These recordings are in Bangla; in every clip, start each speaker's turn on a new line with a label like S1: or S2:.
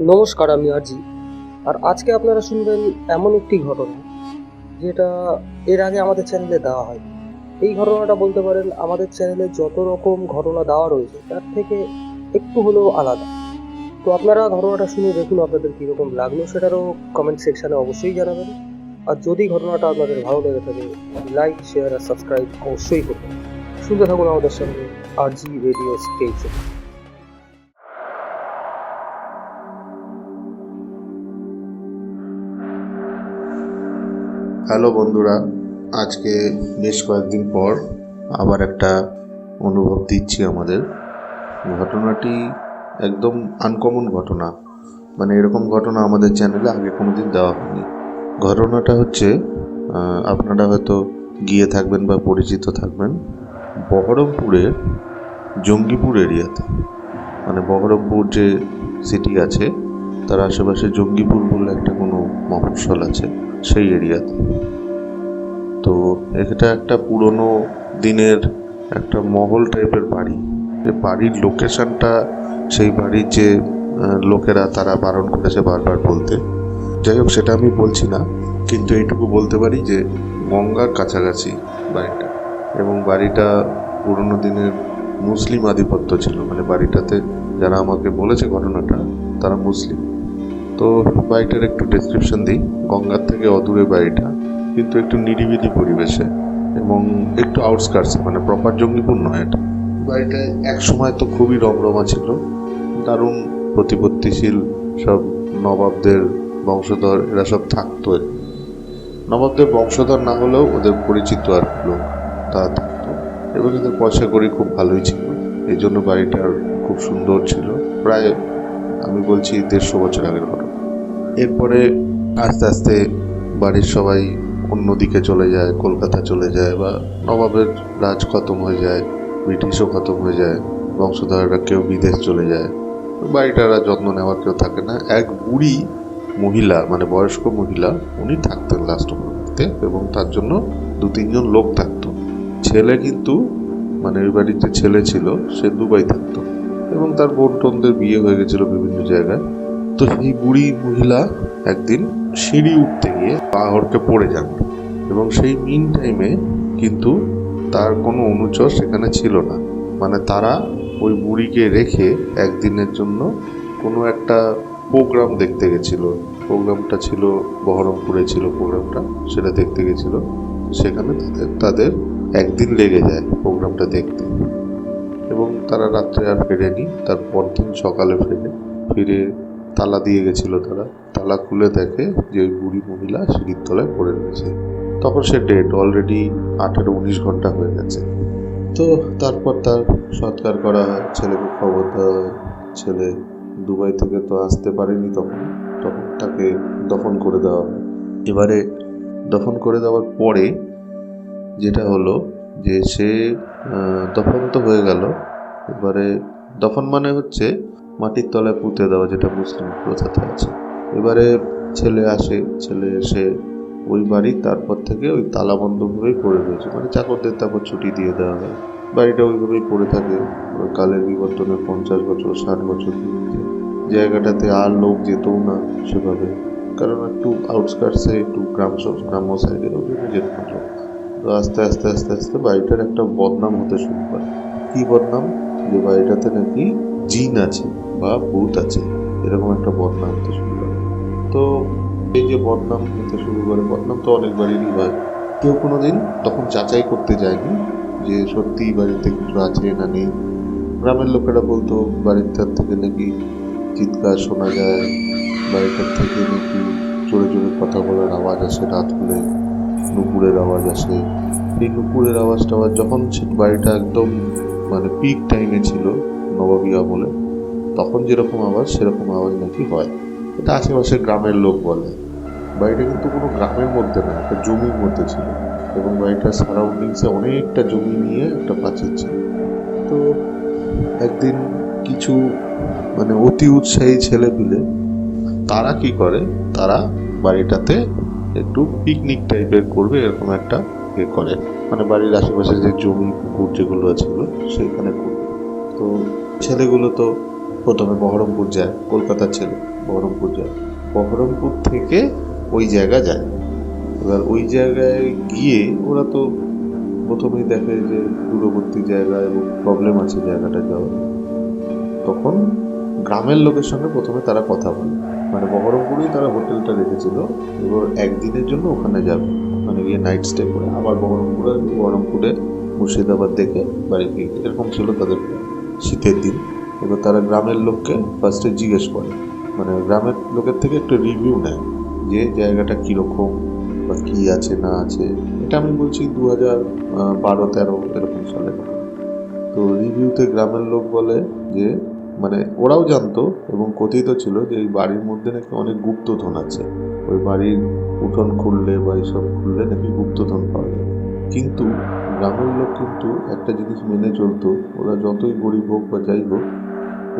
S1: নমস্কার, আমি আজি আর আজকে আপনারা শুনবেন এমন একটি ঘটনা, যেটা এর আগে আমাদের চ্যানেলে দেওয়া হয় এই ঘটনাটা বলতে পারেন, আমাদের চ্যানেলে যত রকম ঘটনা দেওয়া রয়েছে, তার থেকে একটু হলেও আলাদা। তো আপনারা ঘটনাটা শুনে দেখুন, আপনাদের কীরকম লাগল, সেটারও কমেন্ট সেকশানে অবশ্যই জানাবেন। আর যদি ঘটনাটা আপনাদের ভালো লেগে থাকে লাইক শেয়ার আর সাবস্ক্রাইব অবশ্যই করবেন। শুনতে থাকুন আমাদের সঙ্গে আর জি রেডিও স্টেশন।
S2: হ্যালো বন্ধুরা, আজকে বেশ কয়েকদিন পর আবার একটা অনুভব দিচ্ছি আমাদের। ঘটনাটি একদম আনকমন ঘটনা। মানে এরকম ঘটনা আমাদের চ্যানেলে আগে কোনো দিন দেওয়া হয়নি। ঘটনাটা হচ্ছে আপনারা হয়তো গিয়ে থাকবেন বা পরিচিত থাকবেন বহরমপুরের জঙ্গিপুর এরিয়াতে। মানে বহরমপুর যে সিটি আছে তার আশেপাশে জঙ্গিপুর বলে একটা কোনো মফস্বল আছে, সেই এরিয়াতে তো। এটা একটা পুরনো দিনের একটা মহল টাইপের বাড়ি। যে বাড়ির লোকেশনটা সেই বাড়ির যে লোকেরা তারা বারণ করেছে বারবার বলতে। যাই হোক, সেটা আমি বলছি না, কিন্তু এইটুকু বলতে পারি যে গঙ্গার কাছাকাছি বাড়িটা। এবং বাড়িটা পুরনো দিনের মুসলিম আধিপত্য ছিল। মানে বাড়িটাতে যারা আমাকে বলেছে ঘটনাটা, তারা মুসলিম। তো বাড়িটার একটু ডেসক্রিপশন দিই। গঙ্গার থেকে অদূরে বাড়িটা, কিন্তু একটু নিরিবিলি পরিবেশে এবং একটু আউটস্কার্টসে মানে প্রপার জঙ্গিপুর নয় এটা। বাড়িটা এক সময় তো খুবই রমরমা ছিল। দারুণ প্রতিপত্তিশীল সব নবাবদের বংশধর, এরা সব থাকতো নবাবদের বংশধর না হলেও ওদের পরিচিত আর লোক, তারা থাকতো। এবং এদের পয়সা করি খুব ভালোই ছিল। এই জন্য বাড়িটার খুব সুন্দর ছিল। প্রায়, আমি বলছি দেড়শো বছর আগের ঘটনা। এরপরে আস্তে আস্তে বাড়ির সবাই অন্যদিকে চলে যায়, কলকাতা চলে যায় বা নবাবের রাজ খতম হয়ে যায়, ব্রিটিশও খতম হয়ে যায়, বংশধরেরা কেউ বিদেশ চলে যায়। বাড়িটার যত্ন নেওয়ার কেউ থাকে না। এক বুড়ি মহিলা মানে বয়স্ক মহিলা, উনি থাকতেন লাস্ট বাড়িতে এবং তার জন্য দু তিনজন লোক থাকতো। ছেলে কিন্তু মানে ওই বাড়ির যে ছেলে ছিল, সে দুবাই থাকতো। এবং তার বোন টোনদের বিয়ে হয়ে গেছিল বিভিন্ন জায়গায়। তো সেই বুড়ি মহিলা একদিন সিঁড়ি উঠতে গিয়ে পা হড়কে পড়ে যান। এবং সেই মিন টাইমে কিন্তু তার কোনো অনুচর সেখানে ছিল না। মানে তারা ওই বুড়িকে রেখে একদিনের জন্য কোনো একটা প্রোগ্রাম দেখতে গেছিল। প্রোগ্রামটা ছিল, বহরমপুরে ছিল প্রোগ্রামটা সেটা দেখতে গেছিল। সেখানে তাদের তাদের একদিন লেগে যায় প্রোগ্রামটা দেখতে। এবং তারা রাত্রে আর ফেরেনি তার পরদিন সকালে ফেরে, ফিরে তালা দিয়ে গেছিল তারা। তালা খুলে দেখে যে ওই বুড়ি মহিলা সিঁড়ির তলায় পড়ে রয়েছে। তখন সে ডেট অলরেডি আঠেরো উনিশ ঘণ্টা হয়ে গেছে। তো তারপর তার সৎকার করা হয়, ছেলেকে খবর দেওয়া হয়। ছেলে দুবাই থেকে তো আসতে পারেনি তখন। তখন তাকে দফন করে দেওয়া হয়। এবারে দফন করে দেওয়ার পরে যেটা হলো যে সে দফন তো হয়ে গেল। এবারে দফন মানে হচ্ছে মাটির তলায় পুঁতে দেওয়া যেটা মুসলিম প্রথাতে আছে। এবারে ছেলে আসে, ছেলে এসে ওই বাড়ি, তারপর থেকে ওই তালাবন্ধভাবেই পড়ে রয়েছে। মানে চাকরদের তারপর ছুটি দিয়ে দেওয়া হয়। বাড়িটা ওইভাবেই পড়ে থাকে। কালের বিবর্তনে পঞ্চাশ বছর, ষাট বছর জায়গাটাতে আর লোক যেতও না সেভাবে। কারণ একটু আউটস্কার্টসে একটু গ্রাম গ্রাম্য সাইডে ওই জন্য যেত না তো আস্তে আস্তে আস্তে আস্তে বাড়িটার একটা বদনাম হতে শুরু করে। কি বদনাম? যে বাড়িটাতে নাকি জিন আছে বা ভূত আছে, এরকম একটা বদনাম হতে শুরু করে। তো এই যে বদনাম হতে শুরু করে, বদনাম তো অনেক বাড়িরই হয়। কেউ কোনো দিন তখন যাচাই করতে যায়নি যে সত্যি বাড়িতে কিছু আছে না নেই। গ্রামের লোকেরা বলতো বাড়িটার থেকে নাকি চিৎকার শোনা যায় বাড়িটার থেকে নাকি জোরে জোরে কথা বলার আওয়াজ আসে রাত হলে, নুপুরের আওয়াজ আসে। এই নুপুরের আওয়াজ টাওয়াজ যখন সে বাড়িটা একদম মানে পিক টাইমে ছিল নবাবী বলে, তখন যেরকম আওয়াজ, সেরকম আওয়াজ নাকি হয়। এটা আশেপাশের গ্রামের লোক বলে। বাড়িটা কিন্তু কোনো গ্রামের মধ্যে না, একটা জমির মধ্যে ছিল। এবং বাড়িটার সারাউন্ডিংসে অনেকটা জমি নিয়ে একটা প্রাচীর ছিল। তো একদিন কিছু মানে অতি উৎসাহী ছেলে পিলে তারা কি করে? তারা বাড়িটাতে একটু পিকনিক টাইপের করবে, এরকম একটা ইয়ে করে। মানে বাড়ির আশেপাশে যে জমি, পুকুর যেগুলো ছিল, সেখানে করবে। তো ছেলেগুলো তো প্রথমে বহরমপুর যায়, কলকাতার ছেলে বহরমপুর যায়। বহরমপুর থেকে ওই জায়গা যায়। এবার ওই জায়গায় গিয়ে ওরা তো প্রথমেই দেখে যে দূরবর্তী জায়গা এবং প্রবলেম আছে জায়গাটা যাওয়ার। তখন গ্রামের লোকের সঙ্গে প্রথমে তারা কথা বলে। মানে বহরমপুরেই তারা হোটেলটা রেখেছিল, এবার একদিনের জন্য ওখানে যাবে। মানে গিয়ে নাইট স্টে করে আবার বহরমপুরে বহরমপুরে মুর্শিদাবাদ দেখে বাড়ি ফিরবে। এরকম ছিল তাদের। শীতের দিন। এবার তারা গ্রামের লোককে ফার্স্টে জিজ্ঞেস করে। মানে গ্রামের লোকের থেকে একটু রিভিউ নেয় যে জায়গাটা কীরকম বা কী আছে, না আছে। এটা আমি বলছি দু হাজার বারো, তেরো, এরকম সালে তো রিভিউতে গ্রামের লোক বলে যে মানে ওরাও জানতো এবং কথিত ছিল যে এই বাড়ির মধ্যে নাকি অনেক গুপ্তধন আছে। ওই বাড়ির উঠোন খুললে বা এইসব খুললে নাকি গুপ্তধন পাওয়া যায় কিন্তু গ্রামের লোক কিন্তু একটা জিনিস মেনে চলতো, ওরা যতই গরিব হোক বা যাই হোক,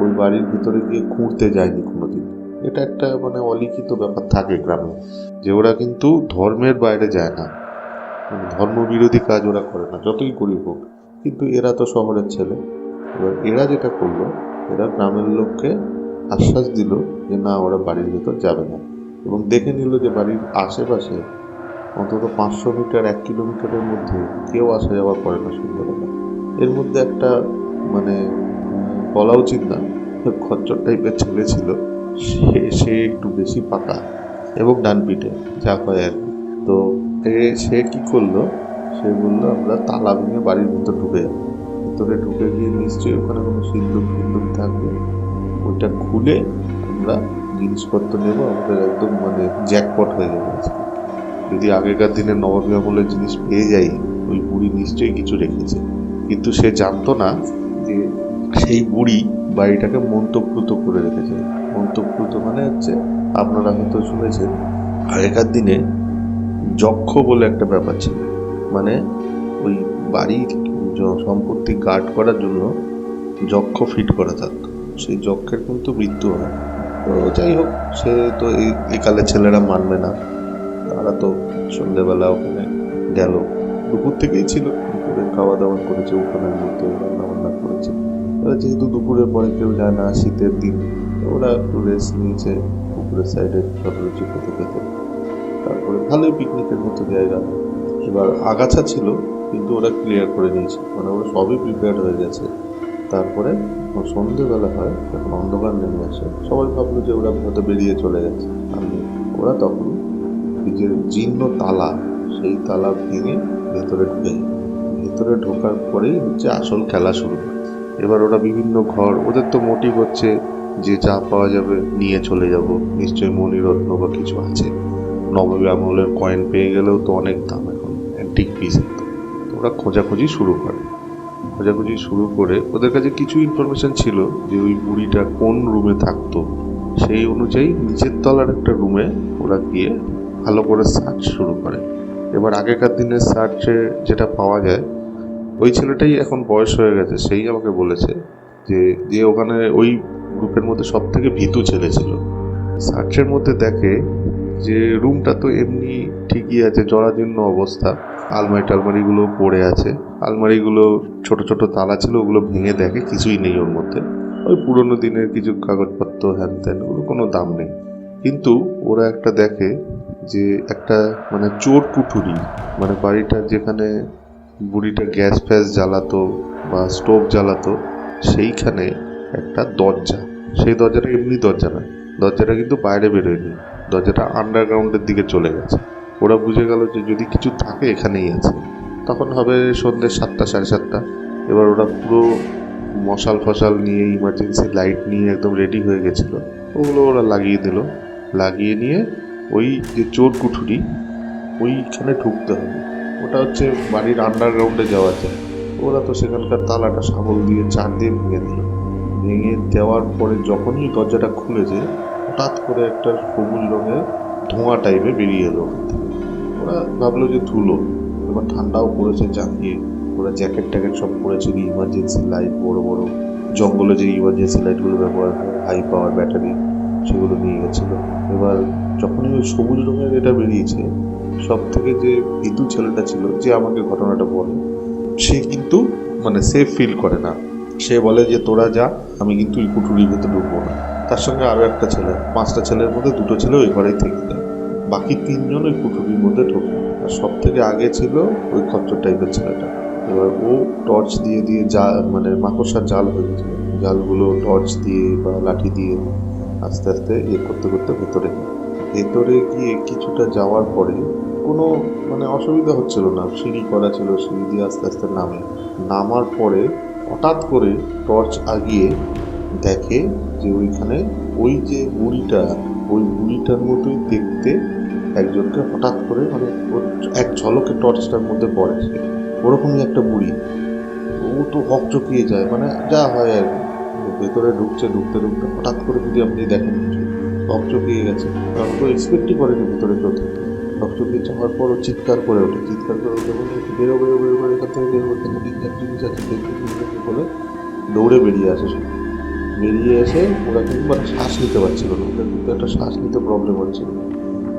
S2: ওই বাড়ির ভিতরে গিয়ে খুঁড়তে যায়নি কোনোদিন। এটা একটা মানে অলিখিত ব্যাপার থাকে গ্রামে, যে ওরা কিন্তু ধর্মের বাইরে যায় না। মানে ধর্মবিরোধী কাজ ওরা করে না, যতই গরিব হোক। কিন্তু এরা তো শহরের ছেলে। এবার এরা যেটা করল, এরা গ্রামের লোককে আশ্বাস দিল যে না, ওরা বাড়ির ভেতর যাবে না। এবং দেখে নিল যে বাড়ির আশেপাশে অন্তত পাঁচশো মিটার, এক কিলোমিটারের মধ্যে কেউ আসা যাওয়া করে না সন্ধ্যাবেলা এর মধ্যে একটা মানে বলা উচিত না, খচ্চর টাইপের ছেলে ছিল। সে সে একটু বেশি পাকা এবং ডান পিঠে যা হয় আর কি। তো সে কি করল? সে বলল, আমরা তালা ভেঙে বাড়ির ভিতর ঢুকে যাব। ভিতরে ঢুকে গিয়ে নিশ্চয়ই ওখানে কোনো সিন্দুক ফিন্দুক থাকবে। ওইটা খুলে আমরা জিনিসপত্র নেব, আমাদের একদম মানে জ্যাকপট হয়ে যাবে যদি আগেকার দিনে নবাবী আমলের জিনিস পেয়ে যাই ওই বুড়ি নিশ্চয়ই কিছু রেখেছে। কিন্তু সে জানতো না যে সেই বুড়ি বাড়িটাকে মন্তব্যত করে রেখেছে। মন্তব্যত মানে হচ্ছে, আপনারা হয়তো শুনেছেন, আগেকার দিনে যক্ষ বলে একটা ব্যাপার ছিল। মানে ওই বাড়ির সম্পত্তি গার্ড করার জন্য যক্ষ ফিট করা থাকতো সেই যক্ষের কিন্তু মৃত্যু হয়। তো যাই হোক, সে তো এই, একালে ছেলেরা মানবে না। তারা তো সন্ধেবেলা ওখানে গেল। দুপুর থেকেই ছিল। দুপুরে খাওয়া দাওয়া করেছে, উঠোনের মধ্যে রান্না বান্না করেছে। এবার যেহেতু দুপুরের পরে কেউ যায় না শীতের দিন ওরা একটু রেস্ট নিয়েছে, পুকুরের সাইডে সব রুচি খেতে খেতে। তারপরে ভালোই পিকনিকের মতো জায়গা। এবার আগাছা ছিল, কিন্তু ওরা ক্লিয়ার করে নিয়েছে। মানে ওরা সবই প্রিপেয়ার হয়ে গেছে। তারপরে সন্ধেবেলা হয়, তখন অন্ধকার নেমে আসে। সবাই ভাবলো যে ওরা হয়তো বেরিয়ে চলে গেছে। নেই। ওরা তখন যে জীর্ণ তালা, সেই তালা ভেঙে ভেতরে ঢুকে ভেতরে ঢোকার পরেই হচ্ছে আসল খেলা শুরু। এবার ওরা বিভিন্ন ঘর, ওদের তো মোটিভ হচ্ছে যে যা পাওয়া যাবে নিয়ে চলে যাব। নিশ্চয়ই মণিরত্ন বা কিছু আছে। নবাবী আমলের কয়েন পেয়ে গেলেও তো অনেক দাম এখন অ্যান্টিক পিস তো ওরা খোঁজাখুঁজি শুরু করে। খোঁজাখুঁজি শুরু করে ওদের কাছে কিছু ইনফরমেশান ছিল যে ওই বুড়িটা কোন রুমে থাকতো। সেই অনুযায়ী নিচের তলার একটা রুমে ওরা গিয়ে ভালো করে সার্চ শুরু করে। এবার আগেকার দিনের সার্চে যেটা পাওয়া যায়, ওই ছেলেটাই এখন বয়স হয়ে গেছে, সেই আমাকে বলেছে যে যে ওখানে ওই গ্রুপের মধ্যে সব থেকে ভীতু ছেলে ছিল। সার্চের মধ্যে দেখে যে, রুমটা তো এমনি ঠিকই আছে, জরাজীর্ণ অবস্থা। আলমারি টালমারিগুলো পড়ে আছে। আলমারিগুলো ছোট ছোট তালা ছিল, ওগুলো ভেঙে দেখে কিছুই নেই ওর মধ্যে। ওই পুরোনো দিনের কিছু কাগজপত্র, হ্যান ত্যান, ওগুলো কোনো দাম নেই। কিন্তু ওরা একটা দেখে যে একটা মানে চোর কুঠুরি মানে বাড়িটা যেখানে বুড়িটা গ্যাস ফ্যাস জ্বালাতো বা স্টোভ জ্বালাতো, সেইখানে একটা দরজা। সেই দরজাটা এমনি দরজা না, দরজাটা কিন্তু বাইরে বেরোয়নি, দরজাটা আন্ডারগ্রাউন্ডের দিকে চলে গেছে। ওরা বুঝে গেল যে যদি কিছু থাকে এখানেই আছে। তখন হবে সন্ধ্যে সাতটা, সাড়ে সাতটা, এবার ওরা পুরো মশাল ফশাল নিয়ে ইমার্জেন্সি লাইট নিয়ে একদম রেডি হয়ে গেছিল। ওগুলো ওরা লাগিয়ে দিল। লাগিয়ে নিয়ে ওই যে চোর কুঠুরি, ওইখানে ঢুকতে হবে। ওটা হচ্ছে বাড়ির আন্ডারগ্রাউন্ডে যাওয়া যায়। ওরা তো সেখানকার তালাটা শাবল দিয়ে চার দিয়ে ভেঙে দিল। ভেঙে দেওয়ার পরে যখনই দরজাটা খুলেছে, হঠাৎ করে একটা সবুজ রঙের ধোঁয়া টাইপের বেরিয়ে এলো ওরা ভাবলো যে ধুলো। এবার ঠান্ডাও পড়েছে জানিয়ে, ওরা জ্যাকেট ট্যাকেট সব পরেছিল ইমার্জেন্সি লাইট বড় বড় জঙ্গলে যে ইমার্জেন্সি লাইটগুলো ব্যবহার হয় হাই পাওয়ার ব্যাটারি সেগুলো নিয়ে গেছিল। এবার যখনই ওই সবুজ রঙের এটা বেরিয়েছে সব থেকে যে ইতু ছেলেটা ছিল, যে আমাকে ঘটনাটা বলে, সে কিন্তু মানে সেফ ফিল করে না। সে বলে যে, তোরা যা, আমি কিন্তু এই কুঠুরির ভেতরে ঢুকবো না। তার সঙ্গে আরও একটা ছেলে, পাঁচটা ছেলের মধ্যে দুটো ছেলে ওই ঘরেই থেকে যায়। বাকি তিনজন ওই কুটুরির মধ্যে ঢোকে। আর সব থেকে আগে ছিল ওই খচ্চর টাইপের ছেলেটা। এবার ও টর্চ দিয়ে দিয়ে যা মানে মাকড়সার জাল হয়ে গেছিল জালগুলো টর্চ দিয়ে বা লাঠি দিয়ে আস্তে আস্তে ইয়ে করতে করতে ভেতরে। ভেতরে গিয়ে কিছুটা যাওয়ার পরে কোনো মানে অসুবিধা হচ্ছিল না, সিঁড়ি করা ছিল, সিঁড়ি দিয়ে আস্তে আস্তে নামে। নামার পরে হঠাৎ করে টর্চ আগিয়ে দেখে যে ওইখানে ওই যে বুড়িটা, ওই বুড়িটার মতোই দেখতে একজনকে হঠাৎ করে মানে এক ঝলকে টর্চটার মধ্যে পড়ে ওরকমই একটা বুড়ি। ও তো হক চকিয়ে যায় মানে যা হয় আর। ভেতরে ঢুকছে, ঢুকতে ঢুকতে হঠাৎ করে যদি আপনি দেখেন কিছু চকিয়ে গেছে। কারণ তো এক্সপেক্টই করেনি ভেতরে কেউ চকিয়ে যাওয়ার পর চিৎকার করে ওঠে। চিৎকার করে ওঠে বলে, একটু বেরো বেরো বেরো এখান থেকে বেরো এখানে ডেঞ্জার জিনিস আছে দেখতে বলে দৌড়ে বেরিয়ে আসে সে। বেরিয়ে এসে ওরা কিন্তু মানে শ্বাস নিতে পারছিল না। ওদের কিন্তু একটা শ্বাস নিতে প্রবলেম হচ্ছিল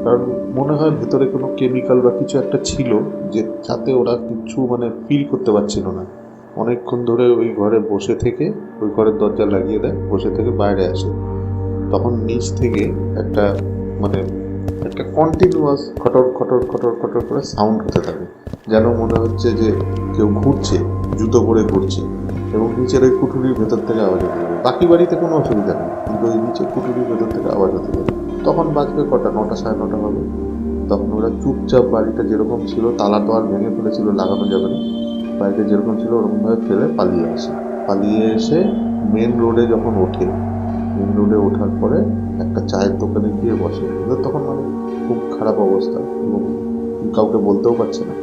S2: কারণ মনে হয় ভেতরে কোনো কেমিক্যাল বা কিছু একটা ছিল যে যাতে ওরা কিছু মানে ফিল করতে পারছিল না। অনেকক্ষণ ধরে ওই ঘরে বসে থেকে, ওই ঘরের দরজা লাগিয়ে দেয়, বসে থেকে বাইরে আসে। তখন নিচ থেকে একটা মানে একটা কন্টিনিউয়াস খটর খটর খটর খটর করে সাউন্ড হতে থাকে, যেন মনে হচ্ছে যে কেউ ঘুরছে, জুতো পরে ঘুরছে এবং নিচের ওই কুঠুরির ভেতর থেকে আওয়াজ হতে থাকে। বাকি বাড়িতে কোনো অসুবিধা নেই, কিন্তু ওই নিচে কুঠুরির ভেতর থেকে আওয়াজ হতে থাকে। তখন বাজবে কটা, নটা, সাড়ে নটা হবে। তখন ওরা চুপচাপ বাড়িটা যেরকম ছিল, তালা তো আর ভেঙে ফেলেছিল, লাগানো যাবে না। বাড়িটা যেরকম ছিল, ওরকমভাবে ফেলে পালিয়ে আসে। পালিয়ে এসে মেন রোডে যখন ওঠে মেন রোডে ওঠার পরে একটা চায়ের দোকানে গিয়ে বসে। ওদের তখন মানে খুব খারাপ অবস্থা এবং কাউকে বলতেও পারছে না।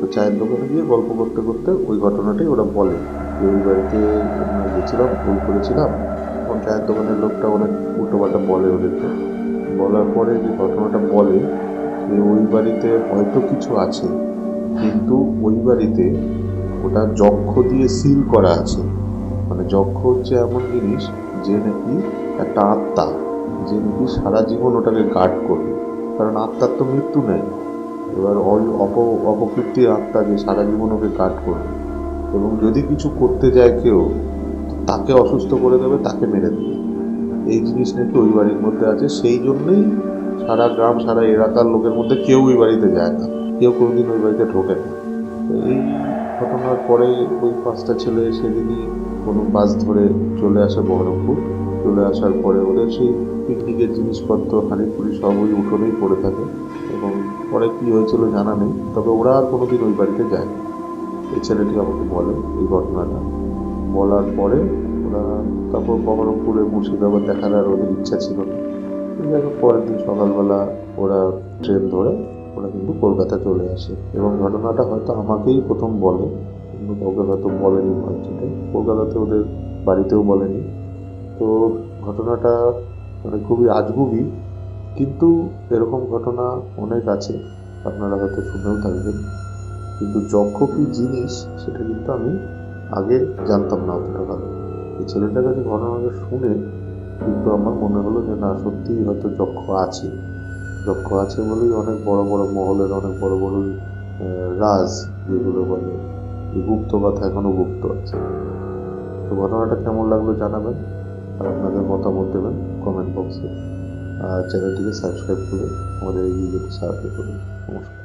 S2: তো চায়ের দোকানে গিয়ে গল্প করতে করতে ওই ঘটনাটাই ওরা বলে যে, ওই বাড়িতে আমরা গেছিলাম, ভুল করেছিলাম। তখন চায়ের দোকানের লোকটা অনেক উল্টোপাল্টা বলে ওদেরকে। বলার পরে যে ঘটনাটা বলে যে, ওই বাড়িতে হয়তো কিছু আছে, কিন্তু ওই বাড়িতে ওটা যক্ষ দিয়ে সিল করা আছে। মানে যক্ষ হচ্ছে এমন জিনিস যে নাকি একটা আত্মা, যে নাকি সারা জীবন ওটাকে গার্ড করবে কারণ আত্মার তো মৃত্যু নেই। এবার ওই অপ অপকৃতির আত্মা যে সারা জীবন ওকে গার্ড করবে। এবং যদি কিছু করতে যায় কেউ, তাকে অসুস্থ করে দেবে, তাকে মেরে দেবে। এই জিনিস নাকি ওই বাড়ির মধ্যে আছে। সেই জন্যই সারা গ্রাম, সারা এলাকার লোকের মধ্যে কেউ ওই বাড়িতে যায় না। কেউ কোনোদিন ওই বাড়িতে ঢোকে না। এই ঘটনার পরে ওই পাঁচটা ছেলে সেদিনই কোনো বাস ধরে চলে আসে বহরমপুর। চলে আসার পরে ওদের সেই পিকনিকের জিনিসপত্র হাঁড়িপুরি সব ওই উঠোনেই পড়ে থাকে এবং পরে কী হয়েছিল জানা নেই, তবে ওরা আর কোনোদিন ওই বাড়িতে যায় এই ছেলেটি আমাকে বলে এই ঘটনাটা। বলার পরে ওরা তারপর বহরমপুরে মুর্শিদাবাদ দেখার আর ওদের ইচ্ছা ছিল না। যাই হোক, পরের দিন সকালবেলা ওরা ট্রেন ধরে ওরা কিন্তু কলকাতা চলে আসে। এবং ঘটনাটা হয়তো আমাকেই প্রথম বলে, কিন্তু কাউকে হয়তো বলেনি হয়তো কলকাতাতে ওদের বাড়িতেও বলেনি। তো ঘটনাটা মানে খুবই আজগুবি, কিন্তু এরকম ঘটনা অনেক আছে, আপনারা হয়তো শুনেও থাকবেন। কিন্তু যক্ষ কী জিনিস, সেটা কিন্তু আমি আগে জানতাম না অতটা ভালো। এই ছেলেটার কাছে ঘটনাটা শুনে কিন্তু আমার মনে হলো যে, না, সত্যিই হয়তো যক্ষ আছে। যক্ষ আছে বলেই অনেক বড় বড় মহলের, অনেক বড় বড় রাজ যেগুলো বলে, এই গুপ্ত কথা এখনও গুপ্ত আছে। তো ঘটনাটা কেমন লাগল জানাবেন আর আপনাদের মতামত দেবেন কমেন্ট বক্সে আর চ্যানেলটিকে সাবস্ক্রাইব করে আমাদের এগিয়ে যেতে সাহায্য করুন। নমস্কার।